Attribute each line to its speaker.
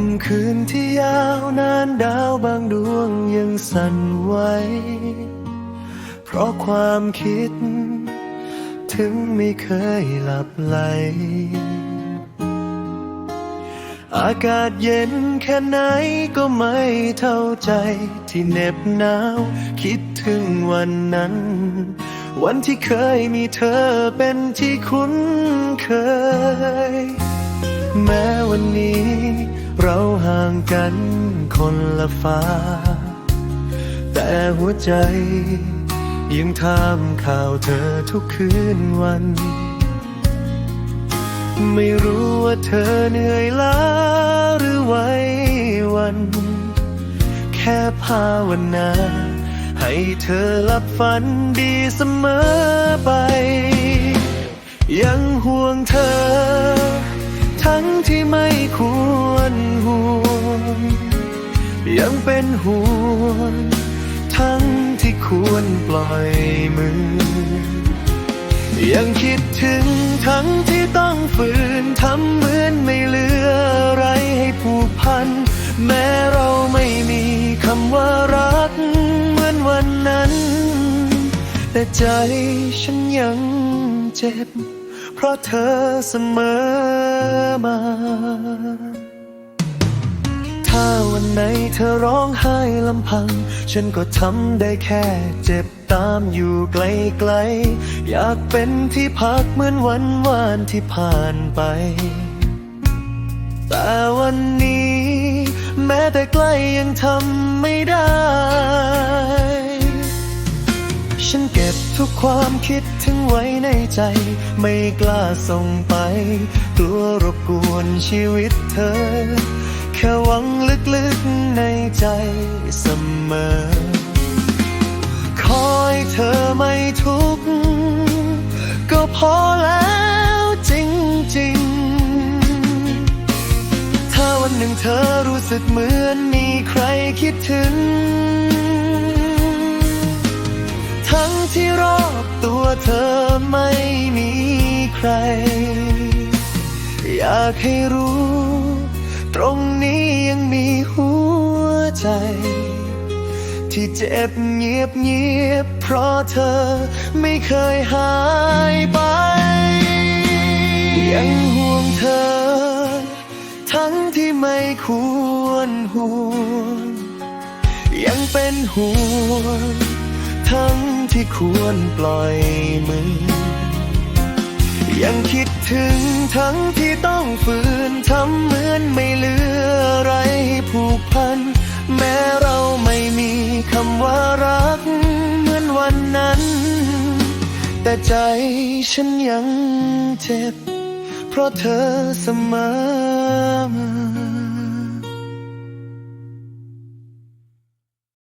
Speaker 1: ค่ำคืนที่ยาวนานดาวบางดวงยังสั่นไหว เพราะความคิด ถึงไม่เคยหลับไหล อากาศเย็นแค่ไหนก็ไม่เท่าใจที่เหน็บหนาว คิดถึงวันนั้น วันที่เคยมีเธอเป็นที่คุ้นเคย แม้วันนี้ เราห่างกันคนละฟ้า แต่หัวใจยังถามข่าวเธอทุกคืนวัน ไม่รู้ว่าเธอเหนื่อยล้าหรือไหววัน แค่ภาวนาให้เธอหลับฝันดีเสมอไป ยังห่วงเธอ เป็นห่วงทั้งที่ควรปล่อยมือ ยังคิดถึงทั้งที่ต้องฝืนทำเหมือนไม่เหลืออะไรให้ผูกพัน แม้เราไม่มีคำว่ารักเหมือนวันนั้น แต่ใจฉันยังเจ็บ เพราะเธอเสมอมาาวันไหนเธอร้องไห้ลำพัง ฉันก็ทำได้แค่เจ็บตามอยู่ไกลๆ อยากเป็นที่พักเหมือนวันวานที่ผ่านไป แต่วันนี้ แม้แต่ใกล้ยังทำไม่ได้ ฉันเก็บทุกความคิดถึงไว้ในใจ ไม่กล้าส่งไป กลัวรบกวนชีวิตเธอ แค่หวังลึกๆในใจเสมอ คอยเธอไม่ทุกข์ก็พอแล้วจริงๆ ถ้าวันหนึ่งเธอรู้สึกเหมือนมีใครคิดถึง ทั้งที่รอบตัวเธอไม่มีใคร อยากให้รู้ ใจ ที่เจ็บเงียบเงียบ เพราะเธอไม่เคยหายไป ยังห่วงเธอ ทั้งที่ไม่ควรห่วง ยังเป็นห่วง ทั้งที่ควรปล่อยมือ ยังคิดถึงทั้งที่ต้องฝืนทำมือ แต่ใจฉันยังเจ็บ เพราะเธอเสมอมา